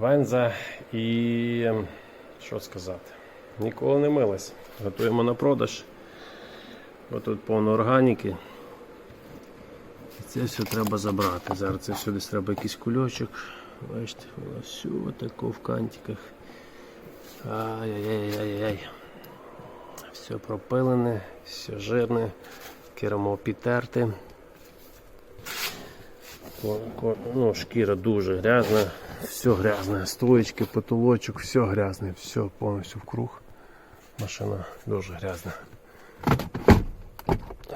Венза і ем, що сказати, ніколи не милась. Готуємо на продаж. Отут повно органіки. І це все треба забрати. Зараз це все десь треба якийсь кульочок. Бачите, воно все тако в кантиках. Ай-яй-яй-яй-яй. Все пропилене, все жирне, кермо підтерте. Ну, шкіра дуже грязна, все грязне, стоечки, потолочок, все грязне, все повністю в круг. Машина дуже грязна.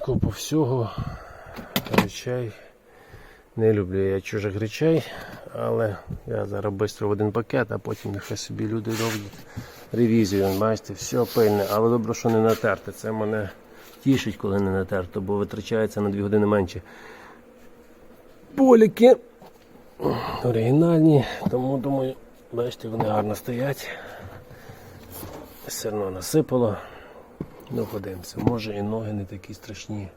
Купа всього, речей. Не люблю я чужих речей, але я зараз швидко в один пакет, а потім нехай собі люди роблять ревізію. Бачите, все пильне, але добре, що не натерте. Це мене тішить, коли не натерто, бо витрачається на 2 години менше. Поліки оригінальні, тому думаю, бачите, вони гарно стоять. Одно насипало. Ну, подивимося, може і ноги не такі страшні,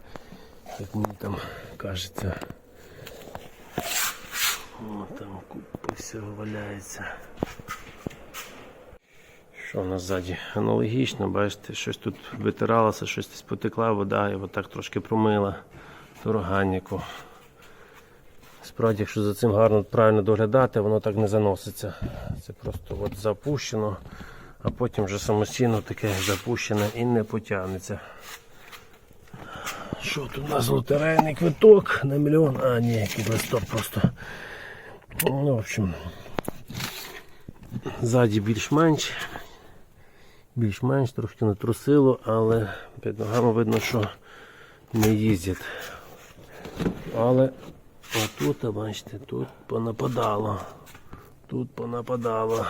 як мені там кажеться. О, там купа всього валяється. Що в нас ззаді? Аналогічно, бачите, щось тут витиралося, щось потекла вода і отак трошки промила ту органіку. Справді, якщо за цим гарно правильно доглядати, воно так не заноситься. Це просто от запущено, а потім вже самостійно таке запущене і не потягнеться. Що тут у нас лотерейний квиток на мільйон? А, ні, який листок просто. Ну, в общем, ззаді більш-менш. Більш-менш трошки натрусило, але під ногами видно, що не їздять. Але а бачите, тут понападало. Тут понападало.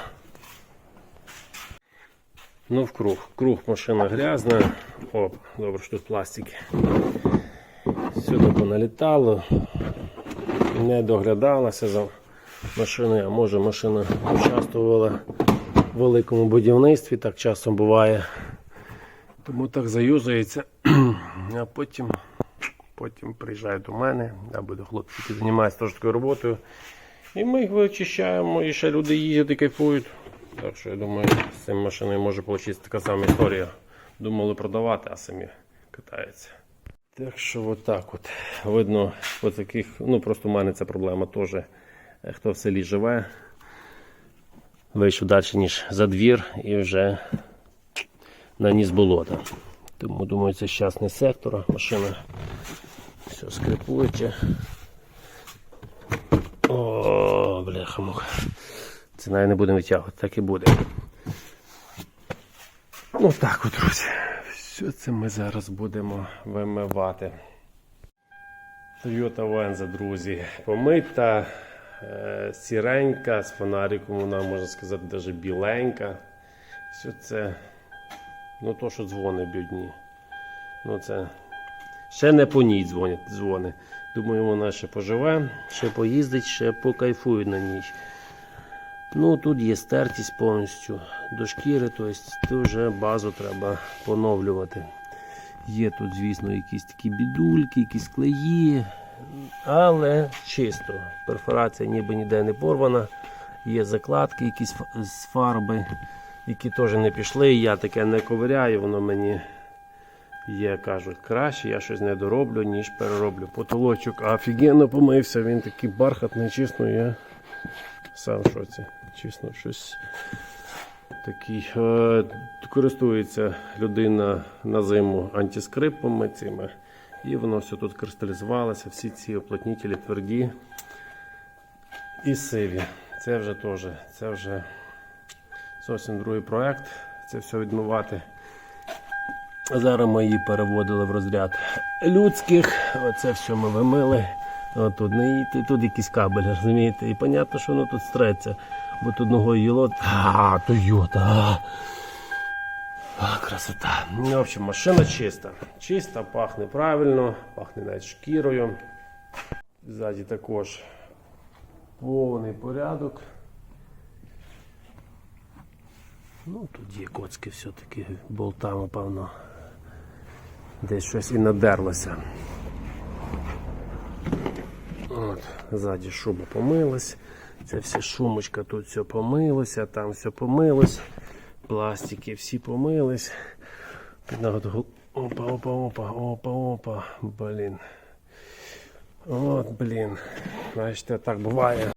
Ну, в круг. Круг машина грязна. Оп, добре, що тут пластики. Сюди поналітало. Не доглядалася за машиною, а може машина участвувала в великому будівництві, так часом буває. Тому так заюзується. А потім, потім приїжджають до мене, я буду хлопці, які займаються теж такою роботою. І ми їх вичищаємо, і ще люди їздять і кайфують. Так що я думаю, з цим машиною може вийти така сама історія. Думали продавати, а самі катаються. Так що отак от. Видно, по таких, ну просто в мене ця проблема теж. Е, Хто в селі живе, вийшов далі, ніж за двір і вже наніс болота. Тому думаю, це щасний сектор, машина все скрипуюче. О, бляха муха. Це навіть не будемо витягувати, так і буде. Ну так от, друзі. Все це ми зараз будемо вимивати. Toyota Venza, друзі. Помита, е, сіренька, з фонариком вона, можна сказати, навіть біленька. Все це, ну то, що дзвони бідні. Ну це ще не по ній дзвонять дзвони. Думаю, вона ще поживе, ще поїздить, ще покайфує на ній. Ну тут є стертість повністю до шкіри, тобто вже базу треба поновлювати. Є тут, звісно, якісь такі бідульки, якісь клеї, але чисто. Перфорація ніби ніде не порвана. Є закладки якісь з фарби, які теж не пішли. Я таке не ковиряю, воно мені є, кажуть, краще, я щось не дороблю, ніж перероблю. Потолочок офігенно помився, він такий бархатний, чесно, я сам в шоці. Чесно, щось такий. Е, користується людина на зиму антискрипами цими. І воно все тут кристалізувалося, всі ці оплотнітелі тверді і сиві. Це вже теж, це вже зовсім другий проект. Це все відмивати. Зараз ми її переводили в розряд людських. Оце все ми вимили. От тут, не і тут якийсь кабель, розумієте? І понятно, що воно тут стреться. Бо тут ногою їло. А, Тойота. А, красота. Ну, в общем, машина чиста. Чиста, пахне правильно, пахне навіть шкірою. Ззаді також повний порядок. Ну, тут є коцки все-таки болтами, певно. Десь щось і надерлося. От, ззаді шуба помилась. Це все шумочка, тут все помилося, там все помилось. Пластики всі помились. Опа, опа, опа, опа, опа. Блін. От, блін. Бачите, так буває.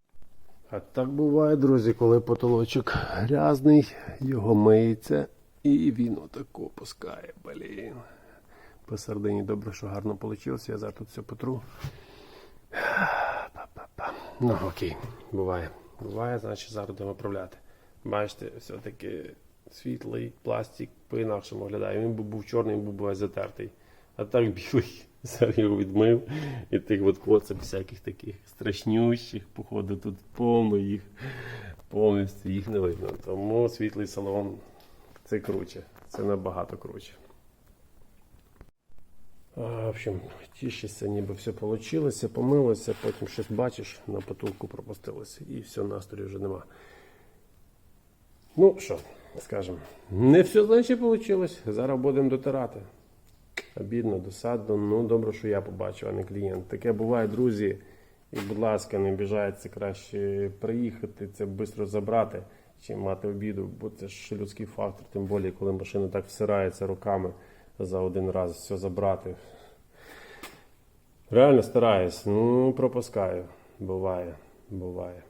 А так буває, друзі, коли потолочок грязний, його миється і він отако пускає. Блін. Посередині добре, що гарно вийшло. Я зараз тут все потру. Ну, окей, буває. Буває, значить зараз будемо виправляти. Бачите, все-таки світлий пластик по-інакшому виглядає. Він був чорний, він був затертий. А так білий. Зараз його відмив. І тих от коцеп всяких таких страшнющих, походу, тут повно їх. Повністю їх не видно. Тому світлий салон це круче. Це набагато круче. В общем, тішишся, ніби все вийшло, помилося, потім щось бачиш, на потолку пропустилося, і все, настрою вже нема. Ну що, скажемо, не все значить вийшло. Зараз будемо дотирати. Обідно, досадно. Ну, добре, що я побачив, а не клієнт. Таке буває, друзі. І, будь ласка, не біжайте, краще приїхати, це швидко забрати, чим мати обіду, бо це ж людський фактор, тим більше, коли машина так всирається руками за один раз все забрати. Реально стараюсь, ну пропускаю. Буває, буває.